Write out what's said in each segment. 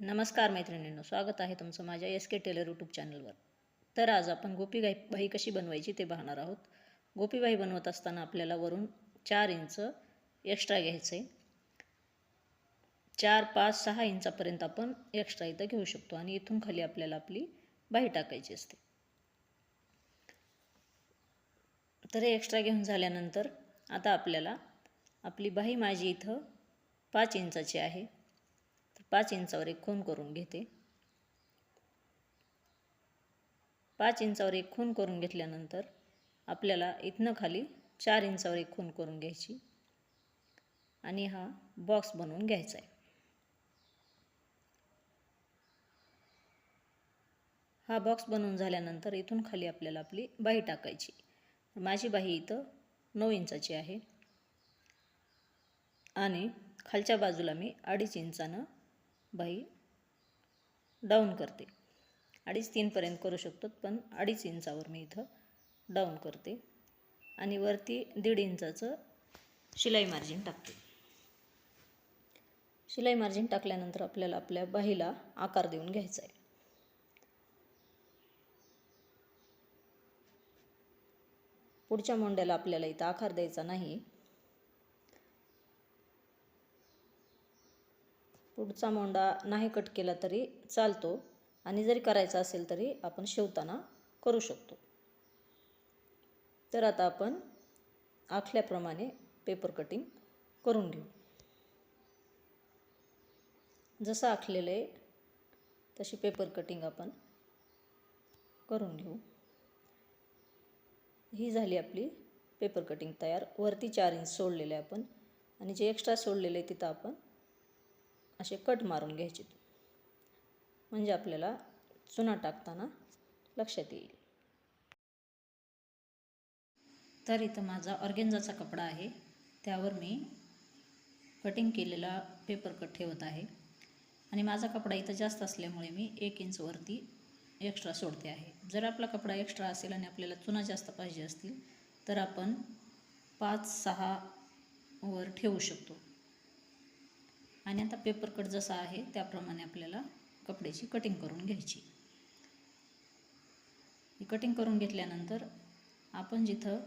नमस्कार मैत्रिणींनो स्वागत आहे तुमचं माझ्या एस के टेलर यूट्यूब चॅनलवर तर आज आपण गोपीबाई बाई कशी बनवायची ते पाहणार आहोत. गोपीबाई बनवत असताना आपल्याला वरून चार इंच एक्स्ट्रा घ्यायचं. आहे चार पाच सहा इंचापर्यंत आपण एक्स्ट्रा इथं घेऊ शकतो आणि इथून खाली आपल्याला आपली बाही टाकायची असते. तर हे एक्स्ट्रा घेऊन झाल्यानंतर आता आपल्याला आपली बाही माझी इथं पाच इंचाची आहे. पाच इंचावर एक खून करून घेते. पाच इंचावर एक खून करून घेतल्यानंतर आपल्याला इथनं खाली चार इंचावर एक खून करून घ्यायची. आणि हा बॉक्स बनवून घ्यायचा आहे. हा बॉक्स बनवून झाल्यानंतर इथून खाली आपल्याला आपली बाही टाकायची. माझी बाही इथं नऊ इंचाची आहे. आणि खालच्या बाजूला मी अडीच इंचानं बाई डाऊन करते. अडीच तीनपर्यंत करू शकतो पण अडीच इंचावर मी इथं डाऊन करते. आणि वरती दीड इंचाचं शिलाई मार्जिन टाकते. शिलाई मार्जिन टाकल्यानंतर आपल्याला आपल्या बाहीला आकार देऊन घ्यायचा आहे. पुढच्या मोंड्याला आपल्याला इथं आकार द्यायचा नाही. पुढचा मोंडा नाही कट केला तरी चालतो आणि जरी करायचा असेल तरी आपण शिवताना करू शकतो. तर आता आपण आखल्याप्रमाणे पेपर कटिंग करून घेऊ. जसं आखलेलं आहे तशी पेपर कटिंग आपण करून घेऊ. ही झाली आपली पेपर कटिंग तयार. वरती चार इंच सोडलेले आपण आणि जे एक्स्ट्रा सोडलेले तिथं आपण असे कट मारून घ्यायचे. म्हणजे आपल्याला चुना टाकताना लक्षात येईल. तर इथं माझा ऑर्गेन्झाचा कपडा आहे. त्यावर मी कटिंग केलेला पेपर कट ठेवत आहे. आणि माझा कपडा इथं जास्त असल्यामुळे मी एक इंचवरती एक्स्ट्रा सोडते आहे. जर आपला कपडा एक्स्ट्रा असेल आणि आपल्याला चुना जास्त पाहिजे असतील तर आपण पाच सहा वर ठेवू शकतो. आणि आता पेपर कट जसा आहे त्याप्रमाणे आपल्याला कपड्याची कटिंग करून घ्यायची. ही कटिंग करून घेतल्यानंतर आपण जिथं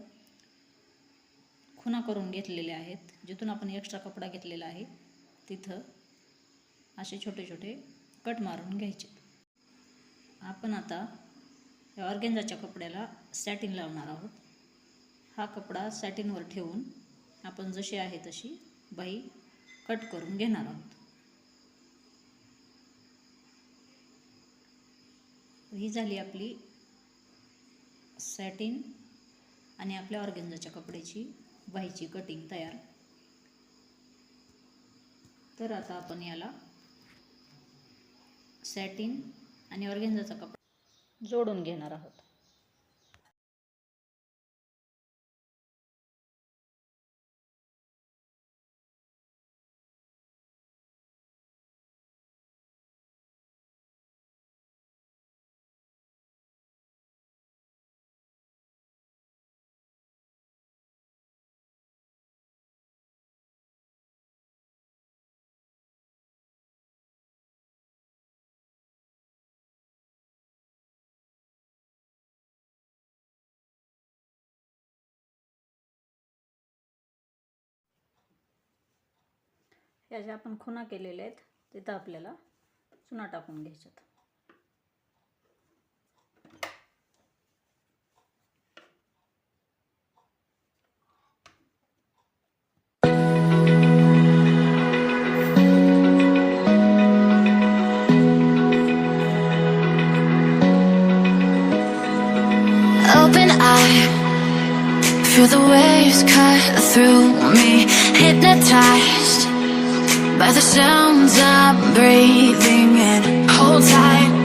खुणा करून घेतलेल्या आहेत जिथून आपण एक्स्ट्रा कपडा घेतलेला आहे तिथं असे छोटे छोटे कट मारून घ्यायचे. आपण आता या ऑर्गेंजाच्या कपड्याला सॅटिन लावणार आहोत. हा कपडा सॅटिनवर ठेवून आपण जशी आहे तशी बाई कट करून घेणार आहोत. ही झाली आपली सॅटिन आणि आपल्या ऑर्गेन्झाच्या कपड्याची बाईची कटिंग तयार. तर आता आपण याला सॅटिन आणि ऑर्गेन्झाचा कपडा जोडून घेणार आहोत. ह्या ज्या आपण खुणा केलेल्या आहेत तिथं आपल्याला चुना टाकून घ्यायच्यात Open eye, feel the waves cut through me, hypnotized by the sounds I'm breathing in. Hold tight,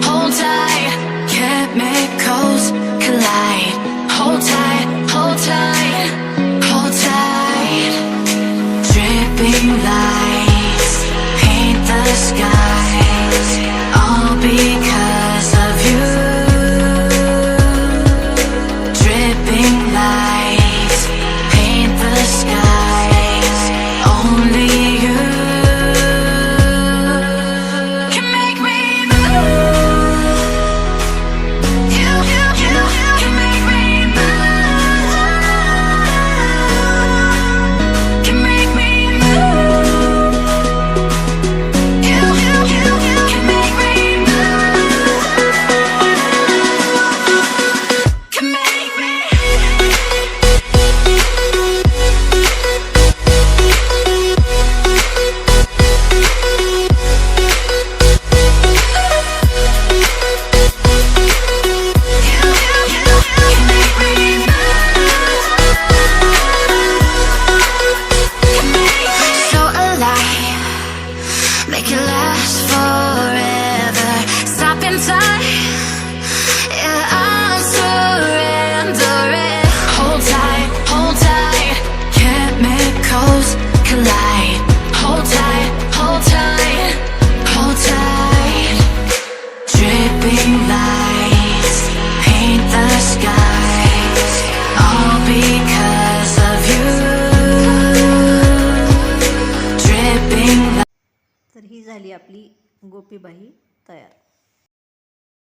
झाली आपली गोपीबाई तयार.